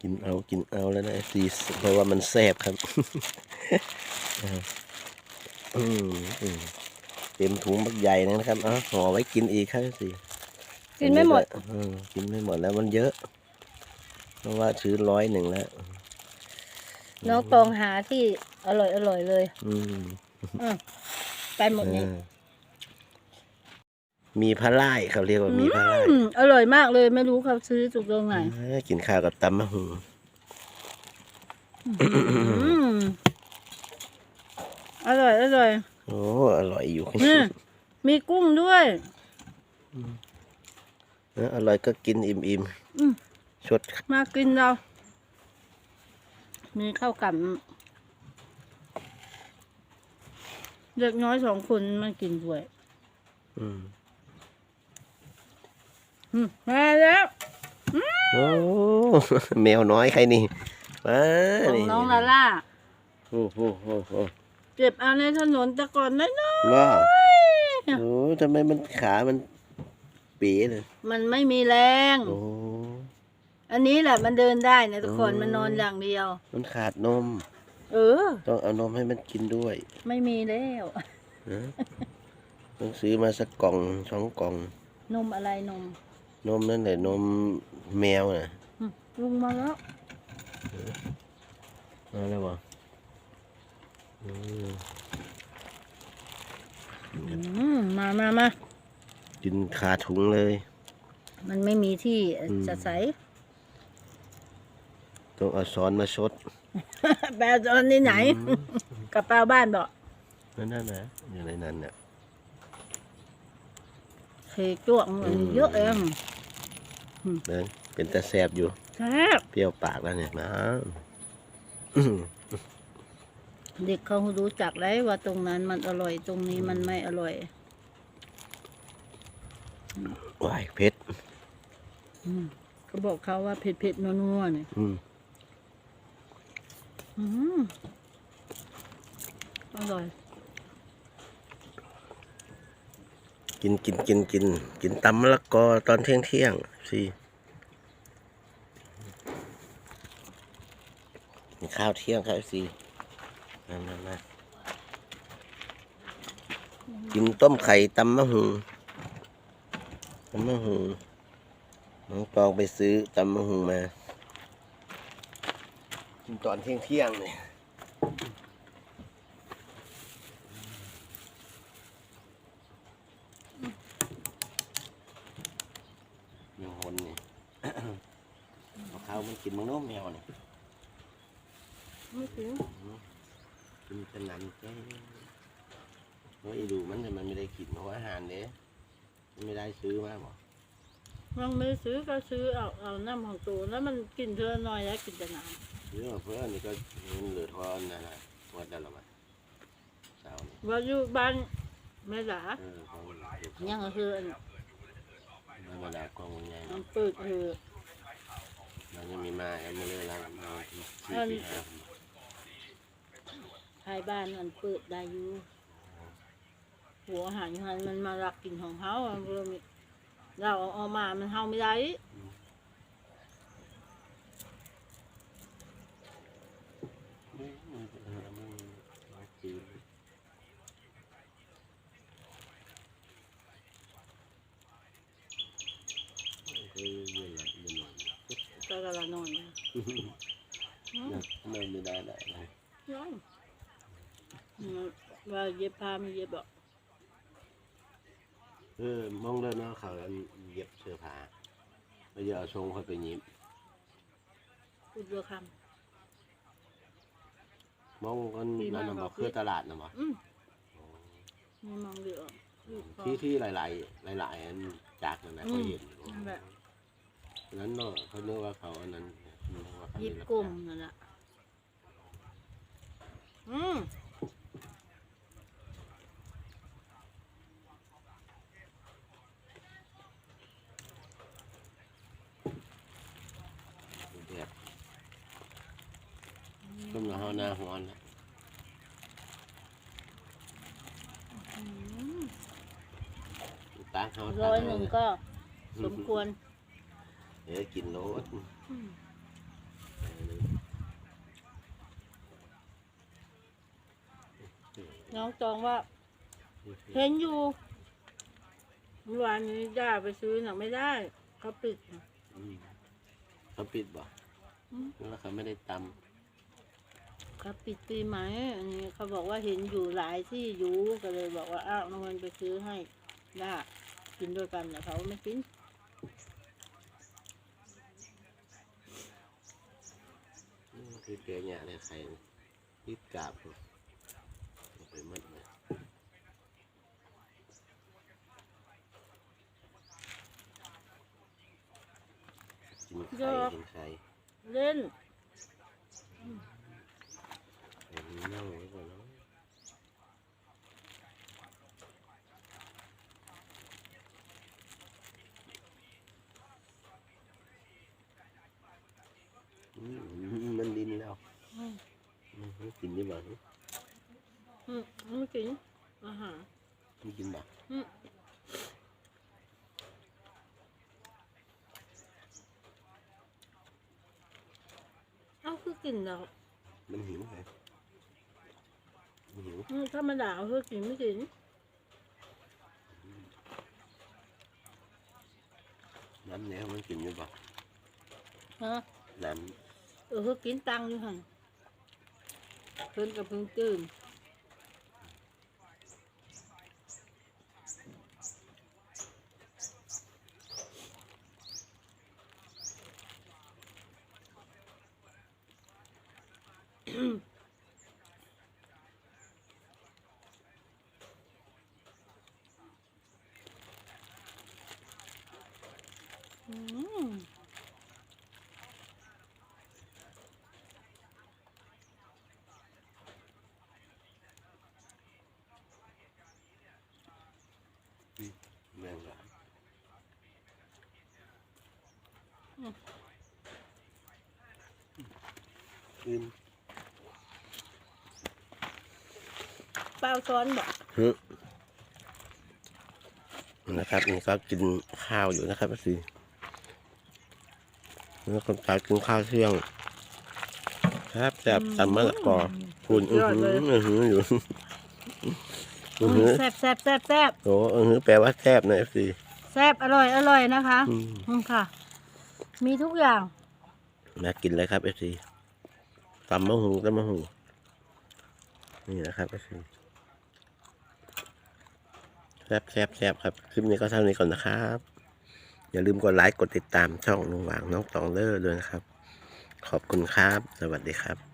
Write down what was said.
กินเอากินเอาแล้วนะซีเพราะว่ามันแซ่บครับอืมอืมเต็มถุงบักใหญ่นะครับเอะห่อไว้กินอีกครับสิกินไม่หมดอืมกินไม่หมดแล้วมันเยอะ เพราะว่าซื้อร้อยหนึ่งแล้ว น้องตองหาที่อร่อยอร่อยเลย อืมอืมไปหมดนี่เออ มีพะไล่เขาเรียกว่ามีพะไล่อืมอร่อยมากเลยไม่รู้เขาซื้อจุกตรงไหนเออกินข้าวกับตำมะฮุงอืมอร่อยอร่อยโอ้อร่อยอยู่อืมมีกุ้งด้วย เอออร่อยก็กินอิ่มอืม ๆชดมากินเรา มีข้าวกับเด็กน้อยสองคนมากินด้วย อืม อืมมาแล้วโอ้แมวน้อยใครนี่มาของนี่น้องลาล่า โอ้โหโอ้โหเก็บเอาในถนนแต่ก่อนน้อยว้าโอ้ทำไมมันขามันปีเลยๆมันไม่มีแรง โอ้ อันนี้แหละมันเดินได้นะทุกคนอืม มันนอนอย่างเดียว มันขาดนม เออ ต้องเอานมให้มันกินด้วยไม่มีแล้ว นะต้องซื้อมาสักกล่องสองกล่องนมอะไรนม นมนั่นแหละนมแมวน่ะอืมลุงมาแล้วเอาแล้วบ่อืมอืมมามามากินขาถุงเลย มันไม่มีที่อืมจะใส่ต้องเอาซ้อนมาชดแปลตอนนี้ไหนกระเป๋าบ้านบอกนั่นน่ะนะอยู่ในนั้นเนี่ยเคจ้วงอืมเยอะเอง เดินเป็นตาแสบอยู่ แซ่บเปรี้ยวปากแล้วเนี่ยมาอื้อเด็กเขารู้จักแล้วว่าตรงนั้นมันอร่อยตรงนี้มันไม่อร่อยวายเพชรอืมเขาบอกเขาว่าเผ็ดเผ็ดๆนัวๆเนี่ยอืมอืมอร่อยกินกินกินกิน กินตำมะละกอตอนเที่ยงเที่ยงๆ สิข้าวเที่ยงครับสินั่นนั่นนั่นกินต้มไข่ตำมะหุงตำมะหุงน้องตองไปซื้อตำมะหุงมา กินตอนเที่ยงเที่ยงเนี่ยยังหนนี่ เอาข้าวมัน กินมังโน้มแมวนี่ไม่ถึงกินเป็นนั้นแค่เพราะไอ้ดูมันเนี่ยมันไม่ได้กินเพราะว่าอาหารเด้มันไม่ได้ซื้อมาบอกมันไม่ซื้อก็ซื้อเอาเอาน้ำของตัวแล้วมันกินเท่าน้อยแล้วกินแต่น้ซื้อมาเพื่อนนี่ก็มันเหลือทอนนั่นแหละวัดได้หรอมั้ยเช้านี่ำว่าอยู่บ้านแม่หลาเออเขายังก็คืออันธรรมดากองใหญ่มันเปิดคือ มันนี้มีมาเอามาเลยล้วมาที่สี่อันปีห้าภายบ้านมันเปิดได้อยู่หัวหารหันมันมารักกินของเขาเราเอาเอามา มันเฮาไม่ได้ ไม่ไม่เป็นไรมันหลายปีก็เย็นละเย็นละ ก็กำลังนอนอยู่อืมนอนไม่ได้ได้เลยนอนอืมว่าเย็บผ้าไม่เย็บบอกเออมองเลยเนาะเขาเย็บเสื้อผ้าแล้วจะเอาทรงเขาไปยิบพูดเรือคำมองกันนั่นน่ะครับอกคือตลาดนะบ่มองเรือลูกเขาที่ที่หลาย ๆ หลายๆจากนั่นนะอืเขาเห็นแหละ นั้นเนาะเขาเรียกว่าเขาอันนั้นนึกว่าเขายิบมีราคากลมนั่นแหละอืมแบบต้มละห้าหน้าหัวนะตาเขาร้อยหนึ่งก็สมควร เดี๋ยวกินโลดอืมน้องตองว่า เห็นอยู่เมื่อวานนี้ย่าไปซื้อหนักไม่ได้ เขาปิดอืมเขาปิดบ่อืมแล้วเขาไม่ได้ตเขาปิดปีไหมอันนี้เขาบอกว่าเห็นอยู่หลายที่อยู่ก็เลยบอกว่าอ้าวน้องเงินไปซื้อให้ย่ากินด้วยกันแต่เขาไม่กินำนี่ คือเกลือหยาเลยไข่รีบกราบเลยเอาไปหมดเลยกินไข่กินไข่เล่น ไข่มันเน่าไว้ก่อนเนาะอืมมันดินแล้ว อืม อืมกินดีบ่ อืมไม่กินอาหารไม่กินบ่อืมเอ้าคือกินแล้วมันหิวไงมันหิวอืมธรรมดาเอาคือกินไม่กินน้ำเนี้ยมันกินดีบ่ฮะน้เออคือกินตังอยู่หันเพิ่นกับเพิ่งตื่น อืมำแม่งละ กินเปล่าซ้อนบอกฮึนะครับนี่ก็กินข้าวอยู่นะครับสิแล้วคนตายกินข้าวเที่ยงครับแซ่บตำมะละกอคุณอือหืออือหืออยู่อือหือแซ่บแซ่บแซ่บแซ่บโอ้อือหือแปลว่าแซ่บนะเอฟซีแซ่บอร่อยอร่อยนะคะอืมอืมค่ะ มีทุกอย่างมากินเลยครับเอฟซี ตำมะหูตำมะหูนี่นะครับก็คือแซบแซบแซบครับคลิปนี้ก็เท่านี้ก่อนนะครับ อย่าลืมกดไลค์กดติดตามช่องลุงหวางน้องตองเลอร์ด้วยนะครับ ขอบคุณครับ สวัสดีครับ